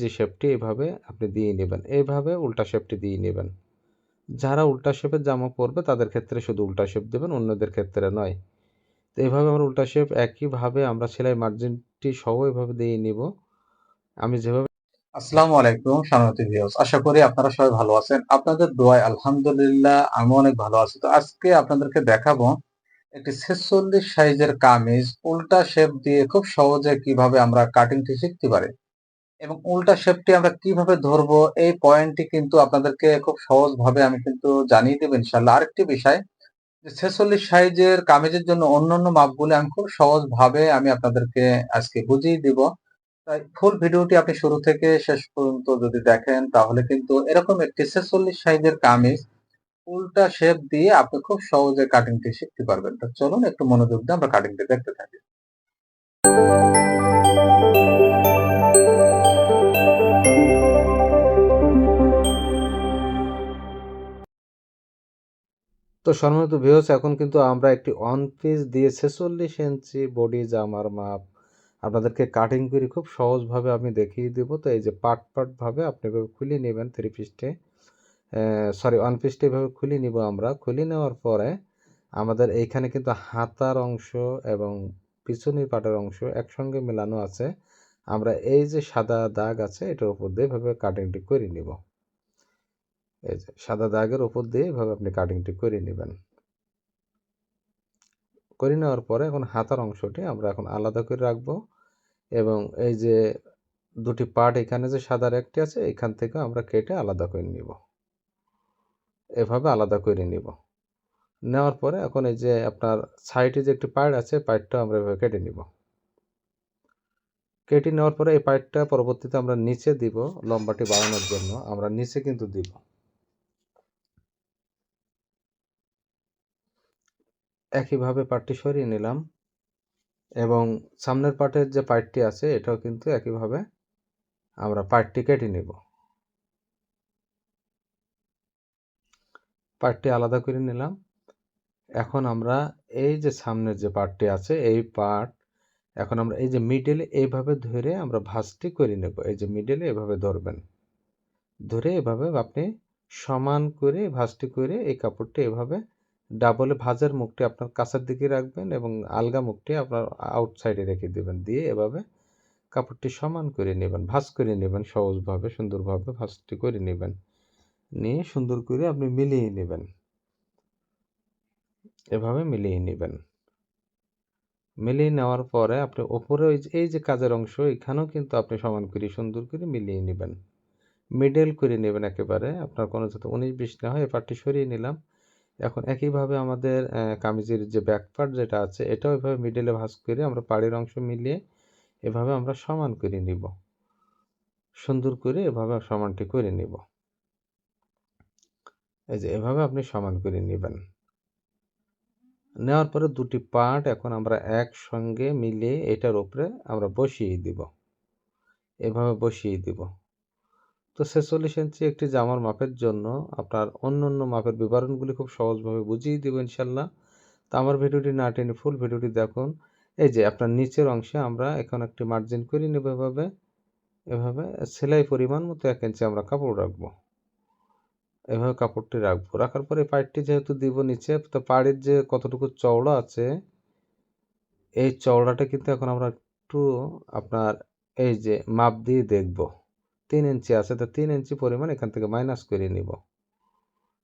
যে শেপটি এভাবে আপনি দিয়ে নেবেন এইভাবে উল্টা শেপটি দিয়ে নেবেন। যারা উল্টা শেপের জামা পরবে, তাদের ক্ষেত্রে শুধু উল্টা শেপ দেবেন, অন্যদের ক্ষেত্রে নয়। তো এইভাবে আমরা উল্টা শেপ একইভাবে আমরা সেলাই মার্জিনটি সহ এভাবে দিয়ে নিব। আমি যেভাবে আসসালামু আলাইকুম, সম্মানিত ভিউয়ার্স আশা করি আপনারা সবাই ভালো আছেন। আপনাদের দোয়ায় আলহামদুলিল্লাহ আমি অনেক ভালো আছি। তো আজকে আপনাদেরকে দেখাবো একটি ছেচল্লিশ সাইজের কামিজ, উল্টা শেপ দিয়ে খুব সহজে কীভাবে আমরা কাটিংটি শিখতে পারি। এবং উল্টা শেপটি আমরা কীভাবে ধরবো, এই পয়েন্টটি কিন্তু আপনাদেরকে খুব সহজ ভাবে আমি কিন্তু জানিয়ে দেবো ইনশাল্লাহ আরেকটি বিষয় ছেচল্লিশ সাইজের কামিজের জন্য অন্যান্য মাপগুলি আমি খুব সহজ ভাবে আমি আপনাদেরকে আজকে বুঝিয়ে দিব। তাই ফুল ভিডিওটি আপনি শুরু থেকে শেষ পর্যন্ত যদি দেখেন, তাহলে কিন্তু এরকম একটি ছেচল্লিশ সাইজের কামিজ উল্টা শেপ দিয়ে আপনি খুব সহজে কাটিংটি শিখতে পারবেন। তো চলুন একটু মনোযোগ দিয়ে আমরা কাটিংটি দেখতে থাকি। তো সম্মানিত ভিউস এখন কিন্তু আমরা একটি ওয়ান পিস দিয়ে ছেচল্লিশ ইঞ্চি বডি জামার মাপ আপনাদেরকে কাটিং করে খুব সহজভাবে আমি দেখিয়ে দেব। তো এই যে পার্ট পার্টভাবে আপনি এভাবে খুলে নেবেন থ্রি পিসটে সরি ওয়ান পিসটা এভাবে খুলে নিব আমরা। খুলে নেওয়ার পরে আমাদের এইখানে কিন্তু হাতার অংশ এবং পিছনের পাটের অংশ একসঙ্গে মেলানো আছে। আমরা এই যে সাদা দাগ আছে, এটার উপর দিয়ে এভাবে কাটিংটি করে নিব। এই যে, সাদা দাগের উপর দিয়ে এভাবে আপনি কাটিংটি করে নেবেন। করে নেওয়ার পরে এখন হাতার অংশটি আমরা এখন আলাদা করে রাখব এবং এই যে দুটি পার্ট এখানে যে সাদা একটি আছে, এখান থেকে আমরা কেটে আলাদা করে নিব। এভাবে আলাদা করে নিব। নেওয়ার পরে এখন এই যে আপনার সাইডে যে একটি পাইট আছে পাইটটা আমরা এভাবে কেটে নিব। কেটে নেওয়ার পরে এই পাইটটা পরবর্তীতে আমরা নিচে দিব লম্বাটি বাড়ানোর জন্য। আমরা নিচে কিন্তু দিব। একইভাবে পাটটি সরিয়ে নিলাম এবং সামনের পার্টের যে পার্টটি আছে, এটাও কিন্তু একইভাবে আমরা পাইটটি কেটে নেব। পার্টটি আলাদা করে নিলাম। এখন আমরা এই যে সামনের যে পার্টটি আছে, এই পার্ট এখন আমরা এই যে মিডলে এইভাবে ধরে আমরা ভাঁজটি করে নেব। এই যে মিডলে এভাবে ধরবেন। ধরে এভাবে আপনি সমান করে ভাঁজটি করে এই কাপড়টি এভাবে ডাবলে ভাজের মুখটি আপনার কাছের দিকে রাখবেন এবং আলগা মুখটি আপনার আউটসাইডে রেখে দেবেন। দিয়ে এভাবে কাপড়টি সমান করে নেবেন, ভাঁজ করে নেবেন, সহজভাবে, সুন্দরভাবে ভাঁজটি করে নেবেন। নিয়ে সুন্দর করে আপনি মিলিয়ে নেবেন। এভাবে মিলিয়ে নেবেন। মিলিয়ে নেওয়ার পরে আপনি ওপরে ওই এই যে কাজের অংশ, এখানেও কিন্তু আপনি সমান করে, সুন্দর করে মিলিয়ে নেবেন। মিডেল করে নেবেন একেবারে, আপনার কোনো যাতে উনিশ বিশ না হয়, এ পার্টটি সরিয়ে নিলাম। এখন একইভাবে আমাদের কামিজের যে ব্যাক পার্ট যেটা আছে, এটাও এভাবে মিডলে ভাঁজ করে আমরা পাড়ির অংশ মিলিয়ে এভাবে আমরা সমান করে নিব। সুন্দর করে এভাবে সমানটি করে নিব। এই যে এভাবে আপনি সমান করে নেবেন। নেওয়ার পরে দুটি পার্ট এখন আমরা একসঙ্গে মিলে এটার উপরে আমরা বসিয়ে দিব। এভাবে বসিয়ে দিব। তো ছেচল্লিশ ইঞ্চি একটি জামার মাপের জন্য আপনার অন্য অন্য মাপের বিবরণগুলি খুব সহজভাবে বুঝিয়ে দেবো ইনশাল্লাহ। তো আমার ভিডিওটি না টেনে ফুল ভিডিওটি দেখুন। এই যে আপনার নিচের অংশে আমরা এখন একটি মার্জিন করে নেব এভাবে। এভাবে সেলাই পরিমাণ মতো এক ইঞ্চি আমরা কাপড় রাখব। এভাবে কাপড়টি রাখব। রাখার পরে পাইপটি যেহেতু দিব নিচে, তো পাড়ির যে কতটুকু চওড়া আছে, এই চওড়াটা কিন্তু এখন আমরা একটু আপনার এই যে মাপ দিয়ে দেখব। তিন ইঞ্চি আছে, তো তিন ইঞ্চি পরিমাণ এখান থেকে মাইনাস করে নিব।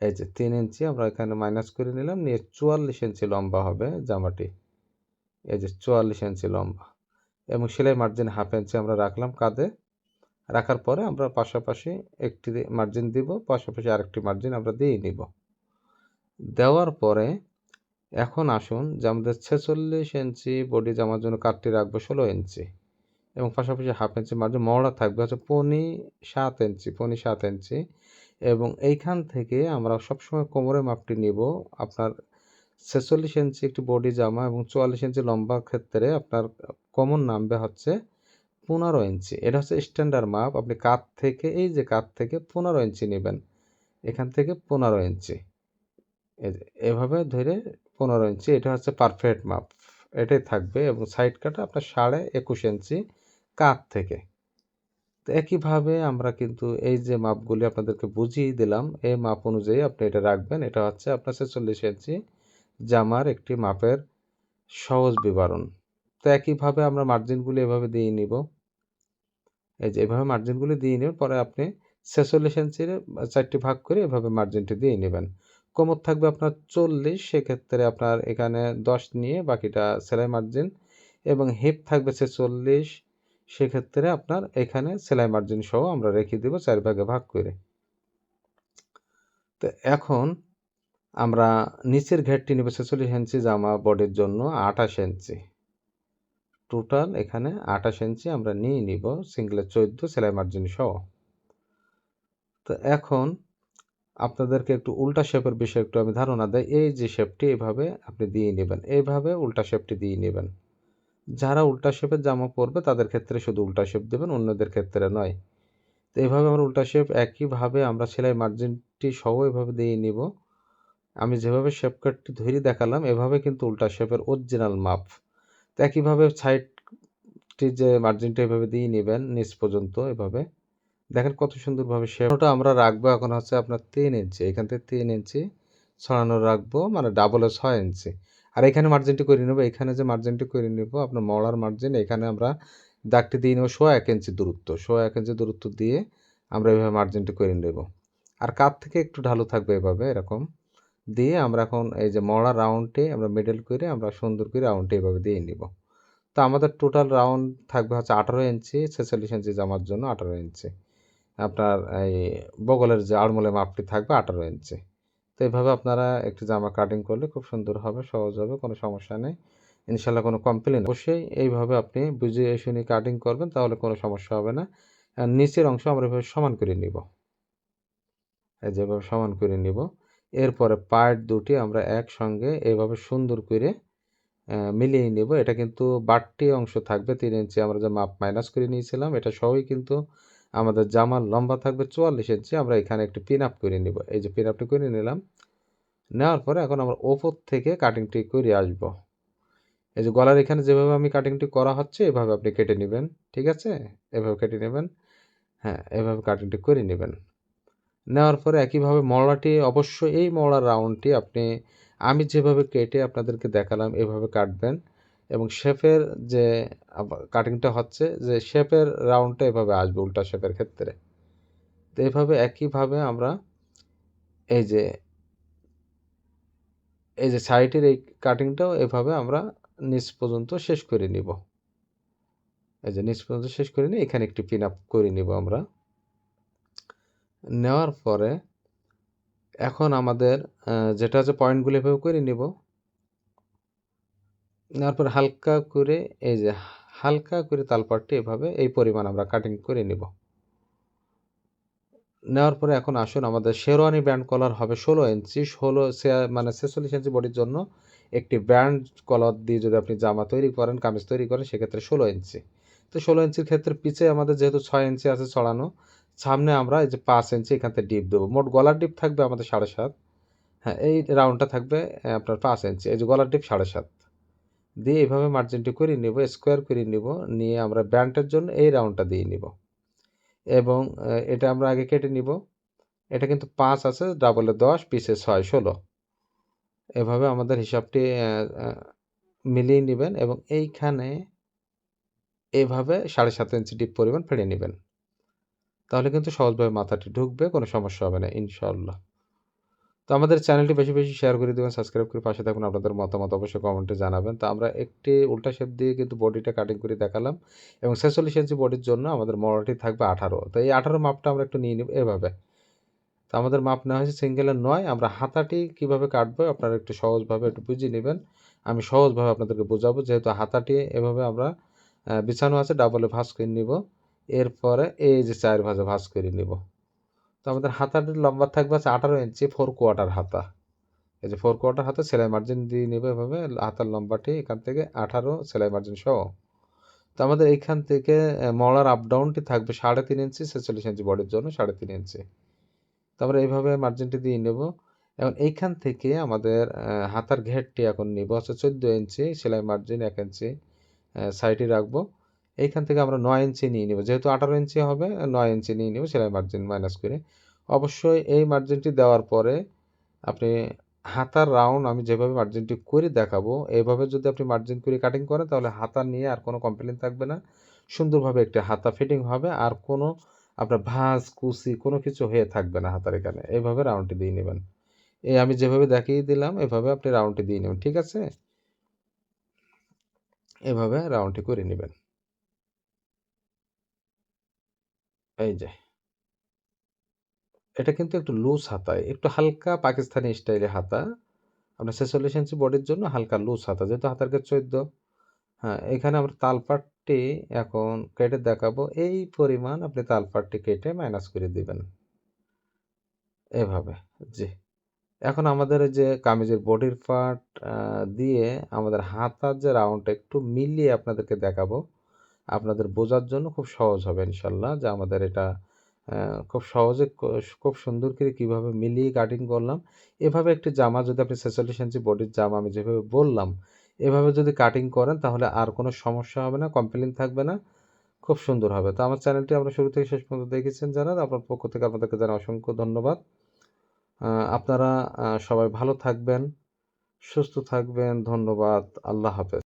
এই যে তিন ইঞ্চি আমরা এখানে মাইনাস করে নিলাম, নিয়ে চুয়াল্লিশ ইঞ্চি লম্বা হবে জামাটি। এই যে চুয়াল্লিশ ইঞ্চি লম্বা। এবং সেলাই মার্জিন হাফ ইঞ্চি আমরা রাখলাম কাঁধে। রাখার পরে আমরা পাশাপাশি একটি মার্জিন দিব, পাশাপাশি আরেকটি মার্জিন আমরা দিয়ে নিব। দেওয়ার পরে এখন আসুন যে আমাদের ছেচল্লিশ ইঞ্চি বডি জামার জন্য কাটটি রাখব ষোলো ইঞ্চি। এবং পাশাপাশি হাফ ইঞ্চি মার্জিন মহড়া থাকবে, হচ্ছে পনি সাত ইঞ্চি, পনি সাত ইঞ্চি। এবং এইখান থেকে আমরা সবসময় কোমরের মাপটি নিব। আপনার ছেচল্লিশ ইঞ্চি একটি বডি জামা এবং চুয়াল্লিশ ইঞ্চি লম্বা ক্ষেত্রে আপনার কমন নামবে হচ্ছে পনেরো ইঞ্চি। এটা হচ্ছে স্ট্যান্ডার্ড মাপ। আপনি কাত থেকে, এই যে কাত থেকে পনেরো ইঞ্চি নেবেন। এখান থেকে পনেরো ইঞ্চি। এভাবে ধরে পনেরো ইঞ্চি। এটা হচ্ছে পারফেক্ট মাপ। এটাই থাকবে এবং সাইড কাটা আপনার সাড়ে একুশ ইঞ্চি। কাত থেকে। তো একইভাবে আমরা কিন্তু এই যে মাপগুলি আপনাদেরকে বুঝিয়ে দিলাম, এই মাপ অনুযায়ী আপনি এটা রাখবেন। এটা হচ্ছে আপনার ছেচল্লিশ ইঞ্চি জামার একটি মাপের সহজ বিবরণ। তো একইভাবে আমরা মার্জিনগুলি এভাবে দিয়ে নিব। এই যে এভাবে মার্জিনগুলি দিয়ে নেবেন পরে আপনি ছেচল্লিশ ইঞ্চির চারটি ভাগ করে এভাবে মার্জিনটি দিয়ে নেবেন। কোমর থাকবে আপনার চল্লিশ, সেক্ষেত্রে আপনার এখানে দশ নিয়ে বাকিটা সেলাই মার্জিন এবং হিপ থাকবে ছেচল্লিশ সেক্ষেত্রে আপনার এখানে সেলাই মার্জিন সহ আমরা রেখে দিব চার ভাগে ভাগ করে। তো এখন আমরা নিচের ঘেরটি নেব ছেচল্লিশ ইঞ্চি জামা বডির জন্য আঠাশ ইঞ্চি টোটাল এখানে আঠাশ ইঞ্চি আমরা নিয়ে নিব সিঙ্গেলের চোদ্দ সেলাই মার্জিন সহ। তো এখন আপনাদেরকে একটু উল্টা শেপের বিষয়ে একটু আমি ধারণা দেয় এই যে শেপটি এভাবে আপনি দিয়ে নেবেন এইভাবে উল্টা শেপটি দিয়ে নেবেন। যারা উল্টা শেপের জামা পরবে, তাদের ক্ষেত্রে শুধু উল্টা শেপ দেবেন, অন্যদের ক্ষেত্রে নয়। তো এইভাবে আমরা উল্টা শেপ একইভাবে আমরা সেলাই মার্জিনটি সহ এভাবে দিয়ে নিব। আমি যেভাবে শেপ কাটটি ধরে দেখালাম, এভাবে কিন্তু উল্টা শেপের অরিজিনাল মাপ। তো একইভাবে সাইডটি যে মার্জিনটা এভাবে দিয়ে নেবেন, নিচ পর্যন্ত এভাবে। দেখেন কত সুন্দরভাবে শেপটা আমরা রাখব এখন হচ্ছে আপনার তিন ইঞ্চি এখান থেকে তিন ইঞ্চি ছড়ানো রাখব মানে ডাবলে ছয় ইঞ্চি আর এখানে মার্জিনটি করে নেব। এখানে যে মার্জিনটি করে নেব, আপনার মলার মার্জিন এখানে আমরা দাগটি দিয়ে নেব শো এক ইঞ্চি দূরত্ব। শো এক ইঞ্চি দূরত্ব দিয়ে আমরা এভাবে মার্জিনটি করে নেব। আর কাত থেকে একটু ঢালু থাকবে এভাবে, এরকম। দিয়ে আমরা এখন এই যে মলার রাউন্ডটি আমরা মিডল করে আমরা সুন্দর করে রাউন্ডটি এভাবে দিয়ে নিব। তো আমাদের টোটাল রাউন্ড থাকবে হচ্ছে আঠারো ইঞ্চি ছেচল্লিশ ইঞ্চি জামার জন্য আঠারো ইঞ্চি আপনার এই বগলের যে আড়মোলে মাপটি থাকবে আঠারো ইঞ্চি তো এইভাবে আপনারা একটি জামা কাটিং করলে খুব সুন্দর হবে, সহজ হবে, কোনো সমস্যা নেই। ইনশাল্লাহ কোনো কমপ্লেন অবশ্যই। এইভাবে আপনি বুঝে শুনে কাটিং করবেন, তাহলে কোনো সমস্যা হবে না। নিচের অংশ আমরা এভাবে সমান করে নিব। যেভাবে সমান করে নিব। এরপরে পার্ট দুটি আমরা একসঙ্গে এভাবে সুন্দর করে মিলিয়ে নেব। এটা কিন্তু বাড়তি অংশ থাকবে, তিন ইঞ্চি আমরা যে মাপ মাইনাস করে নিয়েছিলাম, এটা সবই কিন্তু আমাদের জামার লম্বা থাকবে চুয়াল্লিশ ইঞ্চি, আমরা এখানে একটু পিন আপ করে নিব। এই যে পিন আপটি করে নিলাম। নেওয়ার পরে এখন আমরা ওপর থেকে কাটিংটি করে আসব। এই যে গলার এখানে যেভাবে আমি কাটিংটি করা হচ্ছে, এভাবে আপনি কেটে নেবেন, ঠিক আছে? এভাবে কেটে নেবেন। হ্যাঁ এভাবে কাটিংটি করে নেবেন। নেওয়ার পরে একইভাবে মলাটি অবশ্যই এই মলার রাউন্ডটি আপনি, আমি যেভাবে কেটে আপনাদেরকে দেখালাম, এভাবে কাটবেন। এবং শেপের যে কাটিংটা হচ্ছে যে শেপের রাউন্ডটা এভাবে আসবে, উল্টা শেপের ক্ষেত্রে। তো এভাবে একইভাবে আমরা এই যে এই যে সাইডের এই কাটিংটাও এভাবে আমরা নিচ পর্যন্ত শেষ করে নিব। এই যে নিচ পর্যন্ত শেষ করে নিয়ে এখানে একটি পিন আপ করে নিব আমরা। নেওয়ার পরে এখন আমাদের যেটা হচ্ছে পয়েন্টগুলো এভাবে করে নিব। নেওয়ার পর হালকা করে, এই যে হালকা করে তালপাটটি এভাবে এই পরিমাণ আমরা কাটিং করে নিব। নেওয়ার পরে এখন আসুন, আমাদের শেরওয়ানি ব্যান্ড কলার হবে ষোলো ইঞ্চি ষোলো মানে ছেচল্লিশ ইঞ্চি বডির জন্য একটি ব্যান্ড কলার দিয়ে যদি আপনি জামা তৈরি করেন, কামিজ তৈরি করেন, সেক্ষেত্রে ষোলো ইঞ্চি তো ষোলো ইঞ্চির ক্ষেত্রে পিছে আমাদের যেহেতু ছয় ইঞ্চি আছে ছড়ানো, সামনে আমরা এই যে পাঁচ ইঞ্চি এখান থেকে ডিপ দেবো। মোট গলার ডিপ থাকবে আমাদের সাড়ে সাত। হ্যাঁ এই রাউন্ডটা থাকবে, আপনার পাঁচ ইঞ্চি এই যে গলার ডিপ সাড়ে সাত। দিয়ে এইভাবে মার্জিনটি করে নিব স্কোয়ার করে নিব, নিয়ে আমরা ব্যান্ডের জন্য এই রাউন্ডটা দিয়ে নিব। এবং এটা আমরা আগে কেটে নিব। এটা কিন্তু পাঁচ আছে ডাবলে দশ পিসে ছয়, ষোলো। এভাবে আমাদের হিসাবটি মিলিয়ে নেবেন এবং এইখানে এভাবে সাড়ে সাত ইঞ্চি ডিপ পরিমাণ ফেড়ে নেবেন। তাহলে কিন্তু সহজভাবে মাথাটি ঢুকবে, কোনো সমস্যা হবে না ইনশাল্লাহ আমাদের চ্যানেলটি বেশি বেশি শেয়ার করে দেবেন সাবস্ক্রাইব করে পাশে থাকুন, আপনাদের মতামত অবশ্যই কমেন্টে জানাবেন। তো আমরা একটি উল্টা শেপ দিয়ে কিন্তু বডিটা কাটিং করে দেখালাম এবং ছেচল্লিশ ইঞ্চি বডির জন্য আমাদের মরাটি থাকবে আঠারো। তো এই আঠারো মাপটা আমরা একটু নিয়ে নিব এভাবে। তো আমাদের মাপ নেওয়া হয়েছে সিঙ্গেলের নয়। আমরা হাতাটি কীভাবে কাটবো আপনারা একটু সহজভাবে একটু বুঝিয়ে নেবেন। আমি সহজভাবে আপনাদেরকে বোঝাবো, যেহেতু হাতাটি এভাবে আমরা বিছানো আছে ডাবলে ভাঁজ করে নিব। এরপরে এই যে চার ভাজে ভাঁজ করে নিব। তো আমাদের হাতাটির লম্বা থাকবে হচ্ছে আঠারো ইঞ্চি ফোর কোয়ার্টার হাতা। এই যে ফোর কোয়ার্টার হাতা, সেলাই মার্জিন দিয়ে নেবে এভাবে, হাতার লম্বাটি এখান থেকে আঠারো, সেলাই মার্জিন সহ। তো আমাদের এইখান থেকে মলার আপ ডাউনটি থাকবে সাড়ে তিন ইঞ্চি ছেচল্লিশ ইঞ্চি বডির জন্য সাড়ে তিন ইঞ্চি তারপরে এইভাবে মার্জিনটি দিয়ে নেব। এবং এইখান থেকে আমাদের হাতার ঘেরটি এখন নিব হচ্ছে চোদ্দ ইঞ্চি সেলাই মার্জিন এক ইঞ্চি সাইডে রাখব। এইখান থেকে আমরা নয় ইঞ্চি নিয়ে নেব। যেহেতু আঠারো ইঞ্চি হবে, নয় ইঞ্চি নিয়ে নেব সেলাই মার্জিন মাইনাস করে। অবশ্যই এই মার্জিনটি দেওয়ার পরে আপনি হাতার রাউন্ড আমি যেভাবে মার্জিনটি করে দেখাবো এইভাবে যদি আপনি মার্জিন করে কাটিং করেন, তাহলে হাতা নিয়ে আর কোনো কমপ্লেন থাকবে না। সুন্দরভাবে একটি হাতা ফিটিং হবে, আর কোনো আপনার ভাঁজ, কুচি, কোনো কিছু হয়ে থাকবে না হাতার এখানে। এইভাবে রাউন্ডটি দিয়ে নেবেন। এই আমি যেভাবে দেখিয়ে দিলাম, এভাবে আপনি রাউন্ডটি দিয়ে নেবেন, ঠিক আছে? এভাবে রাউন্ডটি করে নেবেন। এই যে। এটা কিন্তু একটু লুজ হাতায় একটু হালকা পাকিস্তানি স্টাইলে হাতা। আপনার ছেচল্লিশ ইঞ্চি বডির জন্য হালকা লুজ হাতা, যেহেতু হাতার কে চোদ্দ। হ্যাঁ এখানে আমরা তালপাটটি এখন কেটে দেখাবো। এই পরিমাণ আপনি তালপাটটি কেটে মাইনাস করে দিবেন। এভাবে, জি। এখন আমাদের যে কামিজের বডির পার্ট দিয়ে আমাদের হাতার যে রাউন্ডটা একটু মিলিয়ে আপনাদেরকে দেখাবো। আপনাদের বোঝার জন্য খুব সহজ হবে ইনশাল্লাহ যে আমাদের এটা খুব সহজে খুব সুন্দর করে কীভাবে মিলিয়ে কাটিং করলাম। এভাবে একটি জামা যদি আপনি ছেচল্লিশ ইঞ্চি বডির জামা আমি যেভাবে বললাম, এভাবে যদি কাটিং করেন তাহলে আর কোনো সমস্যা হবে না কমপ্লেন থাকবে না, খুব সুন্দর হবে। তো আমার চ্যানেলটি আমরা শুরু থেকে শেষ পর্যন্ত দেখেছেন যারা আপনার পক্ষ থেকে আপনাদেরকে জানাই অসংখ্য ধন্যবাদ। আপনারা সবাই ভালো থাকবেন, সুস্থ থাকবেন, ধন্যবাদ, আল্লাহ হাফেজ।